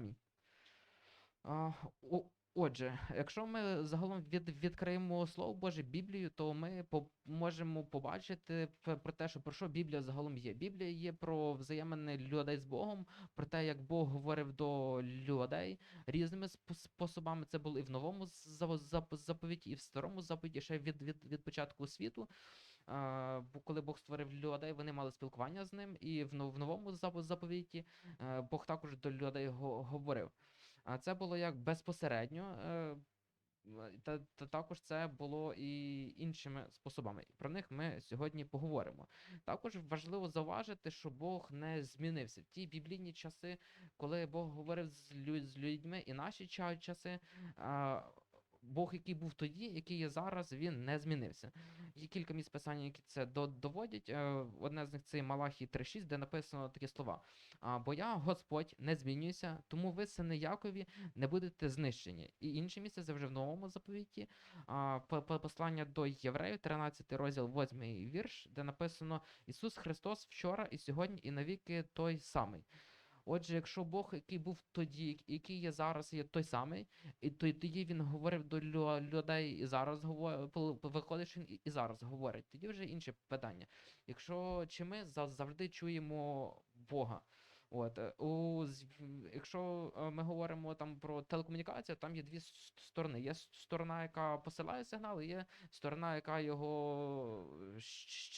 Амінь. А, о- Отже, якщо ми загалом від, відкриємо Слово Боже Біблію, то ми по, можемо побачити про те, що про що Біблія загалом є. Біблія є про взаємини людей з Богом, про те, як Бог говорив до людей різними спос- способами. Це було і в новому заповіті, і в старому заповіті, ще від, від, від початку світу. Бо коли Бог створив людей, вони мали спілкування з ним, і в, новому заповіті е, Бог також до людей говорив. А це було як безпосередньо, е, та, та також це було і іншими способами. Про них ми сьогодні поговоримо. Також важливо зауважити, що Бог не змінився. в Ті біблійні часи, коли Бог говорив з, людьми, і наші ча- часи. Бог, який був тоді, який є зараз, він не змінився. Є кілька місць писання, які це доводять. Е, Одне з них це Малахій 3.6, де написано такі слова. Бо я Господь не змінююся, тому ви, сини Якові, не будете знищені. І інше місце це вже в новому заповіті. Послання до євреїв, 13 розділ, 8 вірш, де написано Ісус Христос вчора і сьогодні, і навіки той самий. Отже, якщо Бог, який був тоді, який є зараз, є той самий, і тоді він говорив до людей і зараз говорить, виходить, він і- зараз говорить. Тоді вже інше питання. Якщо чи ми за- завжди чуємо Бога? От е, у якщо е, ми говоримо там про телекомунікацію, там є дві сторони. Є сторона, яка посилає сигнал, і є сторона, яка його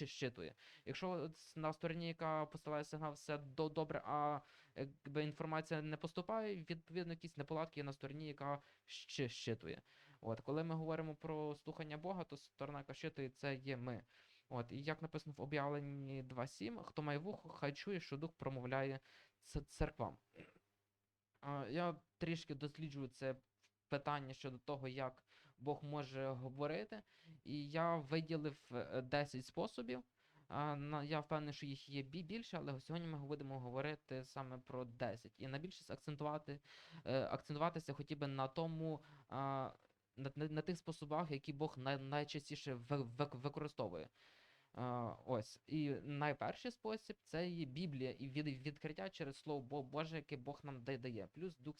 щитує. Якщо на стороні, яка посилає сигнал, все добре, а якби інформація не поступає, відповідно, якісь неполадки є на стороні, яка щитує. От, коли ми говоримо про слухання Бога, то сторона, яка щитує, це є ми. От, і як написано в об'явленні 2.7, хто має вухо, хай чує, що дух промовляє церквам. Я трішки досліджую це питання щодо того, як Бог може говорити, і я виділив е, 10 способів. Я впевнений, що їх є більше, але сьогодні ми будемо говорити саме про 10. І найбільше акцентувати, е, акцентуватися хотів би на тому, на, на, на тих способах, які Бог най, найчастіше ви- вик- використовує. Ось. І найперший спосіб це є Біблія і від, відкриття через Слово Боже, яке Бог нам дає. Плюс Дух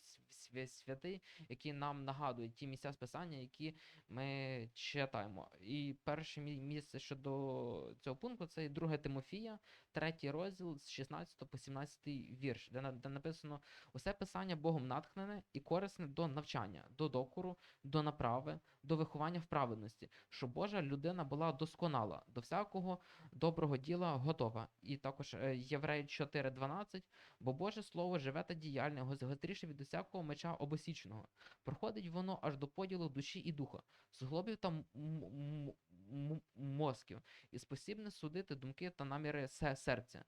Святий, який нам нагадує ті місця з Писання, які ми читаємо. І перше мі- місце щодо цього пункту це 2 Тимофія, третій розділ з 16 по 17 вірш, де, де написано усе писання Богом натхнене і корисне до навчання, до докору, до направи, до виховання в праведності, щоб Божа людина була досконала, до всякого доброго діла готова. І також е, Євреї 4.12, бо Боже Слово живе та діяльне, гос- гостріше від усякого меча обосічного. Проходить воно аж до поділу душі і духа, суглобів та мозків, і спосібне судити думки та наміри серця.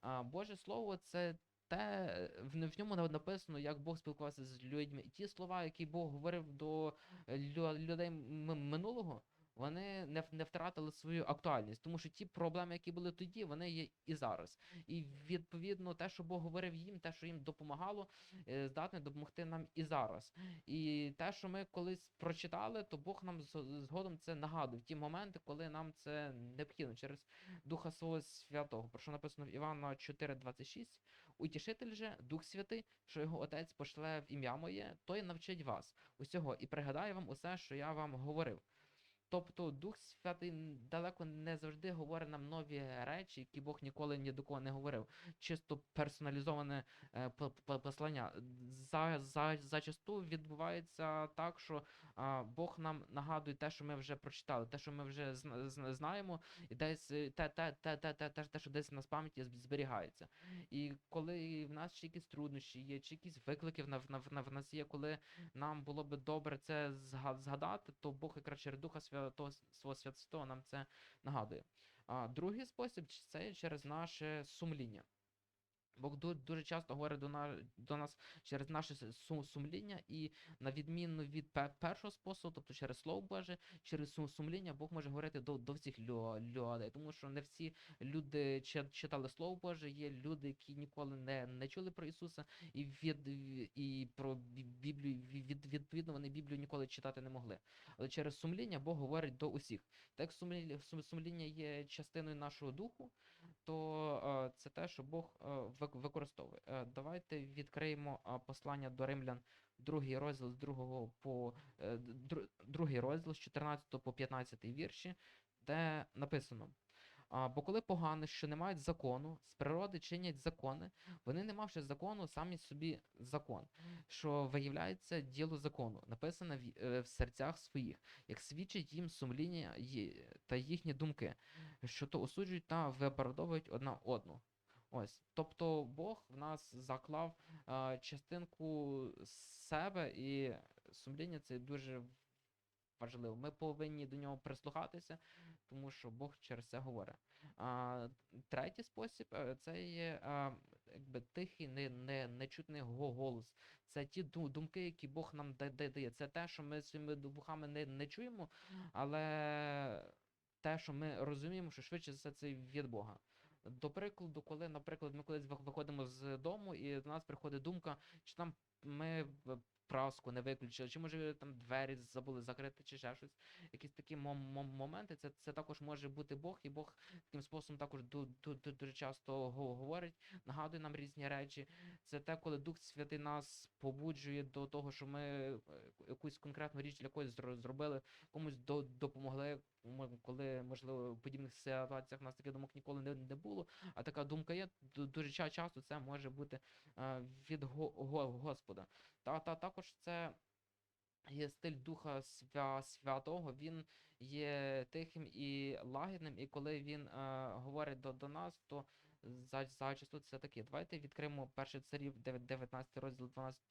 А, Боже Слово це те, в, ньому на- написано, як Бог спілкувався з людьми. І ті слова, які Бог говорив до е, людей минулого, вони не, не втратили свою актуальність, тому що ті проблеми, які були тоді, вони є і зараз. І відповідно, те, що Бог говорив їм, те, що їм допомагало, е, здатне допомогти нам і зараз. І те, що ми колись прочитали, то Бог нам згодом це нагадує в ті моменти, коли нам це необхідно через Духа Свого Святого. Про що написано в Івана 4,26. Утішитель же, Дух Святий, що його Отець пошле в ім'я моє, той навчить вас усього і пригадає вам усе, що я вам говорив. Тобто Дух Святий далеко не завжди говорить нам нові речі, які Бог ніколи ні до кого не говорив. Чисто персоналізоване е, послання. За, за, зачасту відбувається так, що а, Бог нам нагадує те, що ми вже прочитали, те, що ми вже зна- зна- знаємо, і десь е, те, те, те, те, те, те, те, що десь у нас в пам'яті зберігається. І коли в нас ще якісь труднощі є, чи якісь виклики в, на- в, в, в нас є, коли нам було би добре це згадати, то Бог якраз через Духа Святого свого Святого нам це нагадує. А другий спосіб це через наше сумління. Бог ду- дуже часто говорить до, на, до нас через наше сумління, і на відміну від першого способу, тобто через Слово Боже, через сумління Бог може говорити до, до всіх лю- людей, тому що не всі люди чи- читали Слово Боже, є люди, які ніколи не, не чули про Ісуса, і від і про Бі- Біблію від, відповідно вони Біблію ніколи читати не могли. Але через сумління Бог говорить до усіх. Так сумління, сумління є частиною нашого духу, то е, це те, що Бог е, використовує. Е, Давайте відкриємо послання до римлян, другий розділ з другого по другий розділ з 14 по 15 вірші, де написано. А, бо коли погани, що не мають закону, з природи чинять закони, вони, не мавши закону, самі собі закон, що виявляється діло закону, написане в, е, в серцях своїх, як свідчить їм сумління та їхні думки, що то осуджують та виправдовують одна одну. Ось, тобто Бог в нас заклав а, частинку себе, і сумління це дуже важливо. Ми повинні до нього прислухатися, тому що Бог через це говорить. А, третій спосіб е, це є а, якби тихий, не, не, нечутний голос. Це ті думки, які Бог нам да- да- дає. Це те, що ми своїми вухами не, не чуємо, але те, що ми розуміємо, що швидше все це від Бога. До прикладу, коли, наприклад, ми колись виходимо з дому, і до нас приходить думка, чи там ми праску не виключили, чи може там двері забули закрити, чи ще щось. Якісь такі мом- мом- моменти, це, це також може бути Бог, і Бог таким способом також ду- ду- ду- дуже часто говорить, нагадує нам різні речі. Це те, коли Дух Святий нас побуджує до того, що ми е, якусь конкретну річ для когось зро- зробили, комусь до, допомогли, мо- коли, можливо, в подібних ситуаціях у нас таких думок ніколи не, не було, а така думка є, ду- дуже часто це може бути е, від го, Господа. Та, та також це є стиль Духа Свя, Святого, він є тихим і лагідним, і коли він е, говорить до, до нас, то за, зачасту це таке. Давайте відкриємо перший царів дев- 19 розділ 12,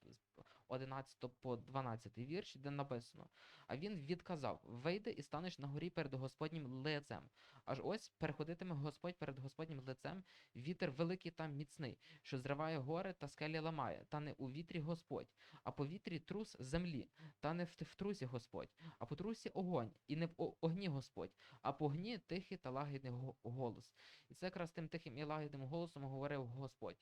11 по 12 вірш, де написано. А він відказав: Вийди і станеш на горі перед Господнім лицем. Аж ось переходитиме Господь перед Господнім лицем, вітер великий та міцний, що зриває гори та скелі ламає, та не у вітрі Господь, а по вітрі трус землі, та не в, в трусі Господь, а по трусі огонь, і не в огні Господь, а по огні тихий та лагідний голос. І це якраз тим тихим і лагідним голосом говорив Господь.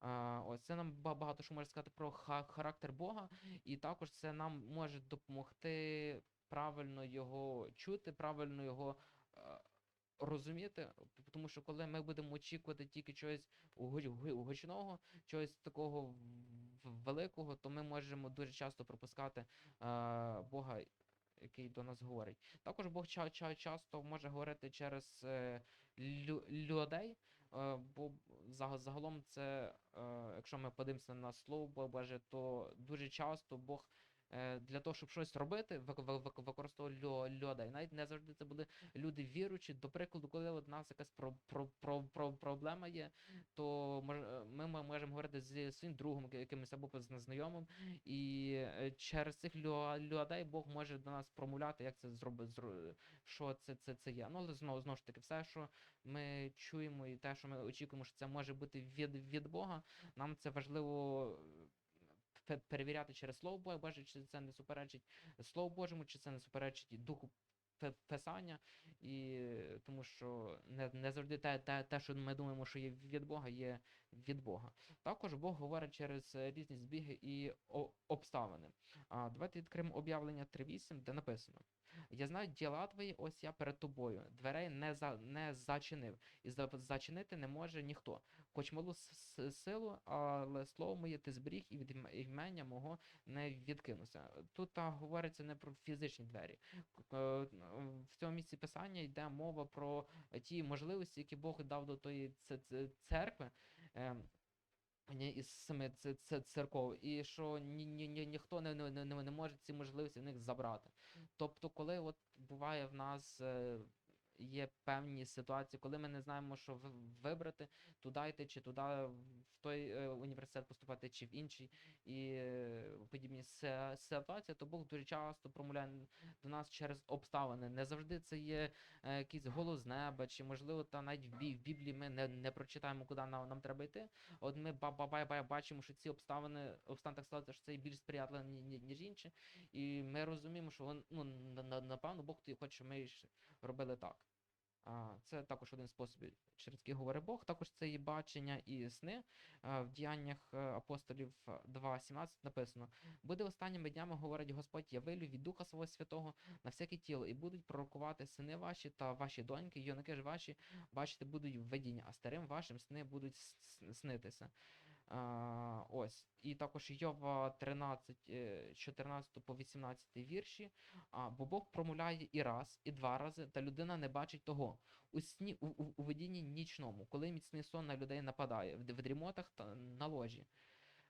А, ось це нам багато що може сказати про характер Бога, і також це нам може допомогти правильно його чути, правильно його е, розуміти. Тому що коли ми будемо очікувати тільки чогось гу- гу- гучного, чогось такого великого, то ми можемо дуже часто пропускати е, Бога, який до нас говорить. Також Бог ча- ча- часто може говорити через е, лю- людей. Е, Бо заг- загалом це, е, якщо ми подивимося на слово Бо- Боже, то дуже часто Бог для того, щоб щось робити, вик- вик- вик- використовує лю- людей. Навіть не завжди це були люди віруючі. До прикладу, коли у нас якась про, про, про, про, проблема є, то е, ми можемо говорити зі своїм другом, яки- якимось або знайомим, і е, через цих людей Бог може до нас промовляти, як це зробити, що це, це, це є. Ну, але знову знову ж таки, все, що ми чуємо, і те, що ми очікуємо, що це може бути від, від Бога, нам це важливо е, перевіряти через Слово Боже, Боже, чи це не суперечить Слову Божому, чи це не суперечить Духу Писання, і тому що не, не завжди те, те, те, що ми думаємо, що є від Бога, є від Бога. Також Бог говорить через е, різні збіги і обставини. А, давайте відкриємо об'явлення 3.8, де написано. Я знаю діла твої, ось я перед тобою. Дверей не за не зачинив, і за- зачинити не може ніхто. Хоч малу силу, але слово моє ти зберіг і від ім- імення мого не відкинувся. Тут та, говориться не про фізичні двері. В цьому місці писання йде мова про ті можливості, які Бог дав до тої церкви. Ні- із семи це це церков, і що ні, ні, ні, ніхто не, не, не, не може ці можливості в них забрати. Тобто, коли от буває в нас е, є певні ситуації, коли ми не знаємо, що ви- вибрати, туди йти, чи туди в той е, університет поступати, чи в інший, і е, подібні ситуації, то Бог дуже часто промовляє до нас через обставини. Не завжди це є е, якийсь голос неба, чи можливо, та навіть в Біблії ми не, не прочитаємо, куди нам, нам треба йти. От ми ба- ба- ба- ба- бачимо, що ці обставини, обставини так сталося, що це більш ні- ніж інші. І ми розуміємо, що ну, на- на- напевно, Бог хоче, щоб ми робили так. Це також один з способів, через який говорить Бог. Також це є бачення і сни. В діяннях е, апостолів е, 2.17 написано: буде останніми днями, говорить Господь, я вилю від Духа свого Святого на всяке тіло, і будуть пророкувати сини ваші та ваші доньки, юнаки ж ваші бачити будуть видіння, а старим вашим сни будуть снитися. А, ось. І також Йова 13, е, 14 по 18 вірші. Бо Бог промовляє і раз, і два рази, та людина не бачить того. У сні у, у, у видінні нічному, коли міцний сон на людей нападає, в, в дрімотах та на ложі.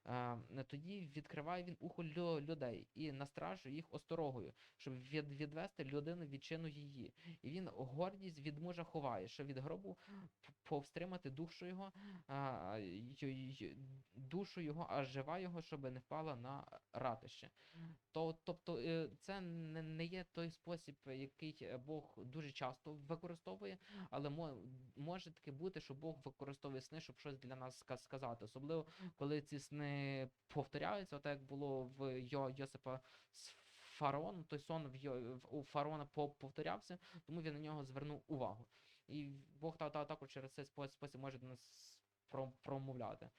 Е, тоді відкриває він ухо людей і настрашує їх осторогою, щоб від, відвести людину від чину її. І він гордість від мужа ховає, що від гробу повстримати душу його, й- душу його, а жива його, щоб не впала на ратище. То, тобто е, це не, є той спосіб, який е, Бог дуже часто використовує, але може таки бути, що Бог використовує сни, щоб щось для нас сказати. Особливо, коли ці сни повторяються, так як було в Йо, Йосипа з фараоном, той сон в, Йо, у фараона повторявся, тому він на нього звернув увагу. І Бог та, та, також через цей спо- спосіб може до нас промовляти.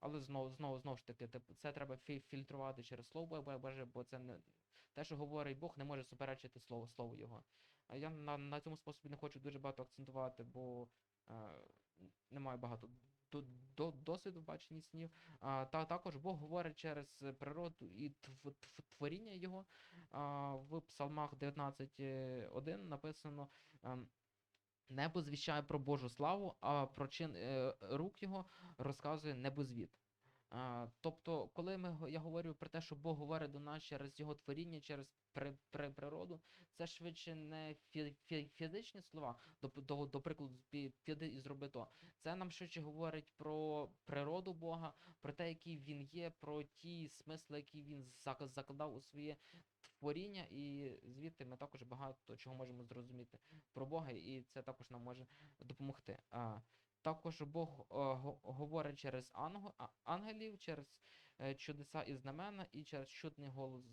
Але знову, знову, знову ж таки, типу, це треба фільтрувати через слово Бо- Боже, бо це не те, що говорить Бог, не може суперечити слово, слово Його. Я на, на цьому способі не хочу дуже багато акцентувати, бо е, не маю багато до, до, досвіду бачені снів. А, та також Бог говорить через е, природу і тв, тв, творіння його. А, в Псалмах 19.1 написано. ем, Небо звіщає про Божу славу, а про чин е, рук його розказує небозвід. Тобто, коли ми, я говорю про те, що Бог говорить до нас через його творіння, через при, при, природу, це швидше не фі, фі, фізичні слова, до, до, до прикладу, «Пі- піди і зроби то. Це нам швидше говорить про природу Бога, про те, який він є, про ті смисли, які він зак- закладав у своє творіння, і звідти ми також багато чого можемо зрозуміти про Бога, і це також нам може допомогти. А, також Бог е, го- говорить через ангелів, через е, чудеса і знамена, і через чутний голос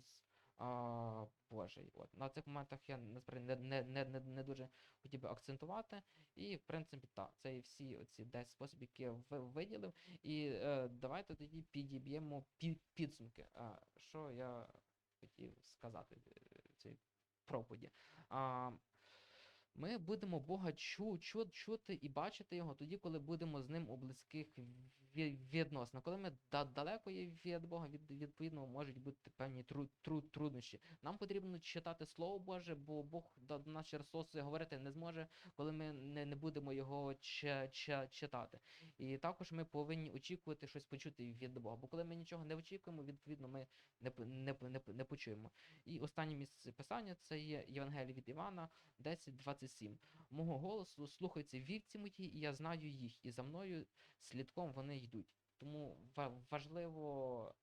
а, Божий. От. На цих моментах я насправді не, не, не, не, дуже хотів би акцентувати. І, в принципі, так, це всі оці 10 способів, які я ви- виділив. І е, давайте тоді підіб'ємо пі- підсумки. А, що я хотів сказати е, в цій проповіді. А, ми будемо Бога чу, чу, чути і бачити його тоді, коли будемо з ним у близьких ві- відносинах. Коли ми да, далеко є від Бога, від, відповідно можуть бути певні тру, тру, труднощі. Нам потрібно читати Слово Боже, бо Бог до нас через Слово говорити не зможе, коли ми не, не будемо його чи, чи, читати. І також ми повинні очікувати щось почути від Бога. Бо коли ми нічого не очікуємо, відповідно ми не, не, не, не почуємо. І останнє місце писання це є Євангеліє від Івана 27. Мого голосу слухаються вівці мої, і я знаю їх, і за мною слідком вони йдуть. Тому важливо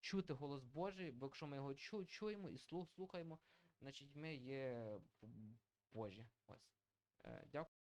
чути голос Божий, бо якщо ми його чу чуємо і слухаємо, значить ми є Божі. Ось. Е, дякую.